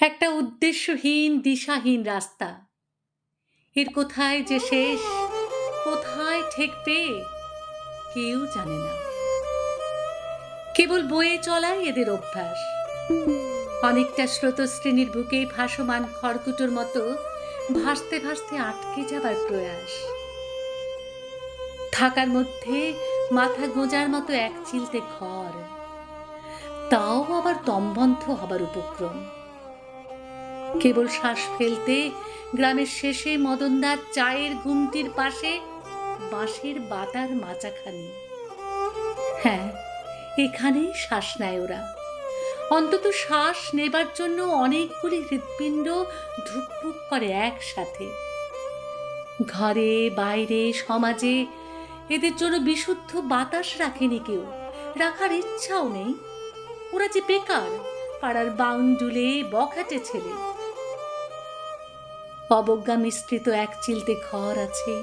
একটা উদ্দেশ্যহীন, দিশাহীন রাস্তা। এর কোথায় যে শেষ, কোথায় ঠেকবে, কেউ জানে না। কেবল বয়ে চলাই এদের অভ্যাস। অনেকটা স্রোতশ্রেণীর বুকে ভাসমান খড়কুটোর মতো ভাসতে ভাসতে আটকে যাবার প্রয়াস। থাকার মধ্যে মাথা গোঁজার মতো এক চিলতে ঘর তাও আবার দমবন্ধ হবার উপক্রম। কেবল শ্বাস ফেলতে গ্রামের শেষে মদনদার চায়ের ঘুমটির পাশে বাঁশের বাতার মাচাখানি। হ্যাঁ এখানেই শ্বাস নেয় ওরা। অন্তত শ্বাস নেবার জন্য অনেকগুলি হৃৎপিণ্ড ধুকপুক করে একসাথে। ঘরে, বাইরে, সমাজে এদের জন্য বিশুদ্ধ বাতাস রাখেনি কেউ। রাখার ইচ্ছাও নেই। ওরা যে বেকার, পাড়ার বাউন্ডুলে বখাটে ছেলে। অবজ্ঞা মিশ্রিত এক চিলতে ঘর আছে।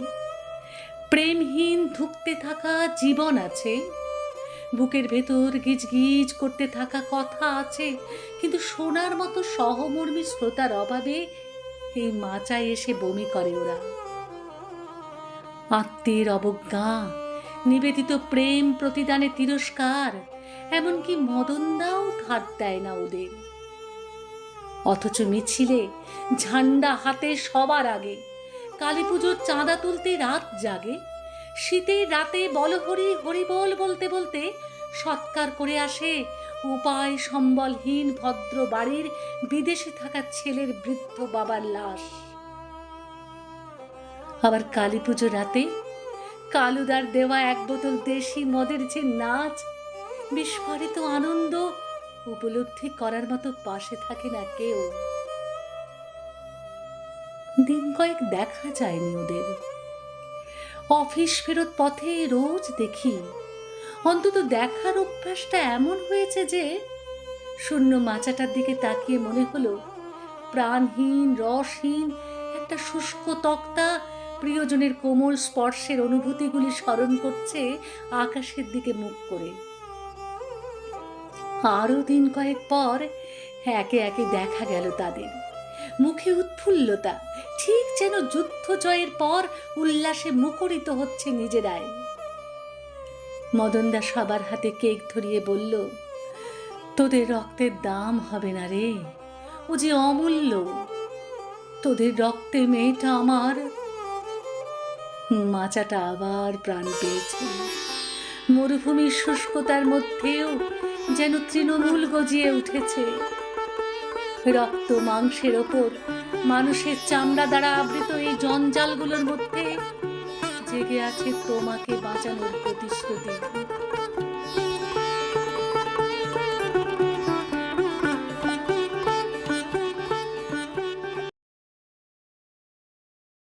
প্রেমহীন ধুকতে থাকা জীবন আছে। বুকের ভেতর গিজগিজ করতে থাকা কথা আছে। কিন্তু শোনার মতো সহমর্মী শ্রোতার অভাবে এই মাচায় এসে বমি করে ওরা। আত্মীর অবজ্ঞা, নিবেদিত প্রেম প্রতিদানে তিরস্কার, এমনকি মদনদাও ধার দেয় না ওদের। অথচ মিছিলে ঝান্ডা হাতে সবার আগে। কালী পুজোর চাঁদা তুলতে রাত জাগে। শীতের রাতে বলহরি হরিবল বলতে বলতে সৎকার করে আসে উপায় সম্বলহীন ভদ্র বাড়ির বিদেশে থাকা ছেলের বৃদ্ধ বাবার লাশ। আবার কালী পুজো রাতে কালুদার দেওয়া এক বোতল দেশি মদের যে নাচ, বিস্ফোরিত আনন্দ উপলব্ধি করার মতো পাশে থাকে না কেউ। দিন কয়েক দেখা যায়নি ওদের। অফিস ফেরত পথে রোজ দেখি। অন্তত দেখার অভ্যাসটা এমন হয়েছে যে, শূন্য মাচাটার দিকে তাকিয়ে মনে হলো, প্রাণহীন, রসহীন, একটা শুষ্ক তক্তা প্রিয়জনের কোমল স্পর্শের অনুভূতিগুলি স্মরণ করছে আকাশের দিকে মুখ করে। আরও দিন কয়েক পর একে একে দেখা গেল তাদের। মুখে উৎফুল্লতা, ঠিক যেন যুদ্ধ জয়ের পর উল্লাসে মুখরিত হচ্ছে নিজেরাই মদনদা সবার হাতে কেক ধরিয়ে বলল, তোদের রক্তের দাম হবে না রে, ও যে অমূল্য। তোদের রক্তে মেয়েটা আমার, মাচাটা আবার প্রাণ পেয়েছে। মরুভূমির শুষ্কতার মধ্যেও যেন তৃণমূল গজিয়ে উঠেছে। রক্ত মাংসের ওপর মানুষের চামড়া দ্বারা আবৃত এই জঞ্জালগুলোর মধ্যে জেগে আছে তোমাকে বাঁচানোর প্রতিশ্রুতি।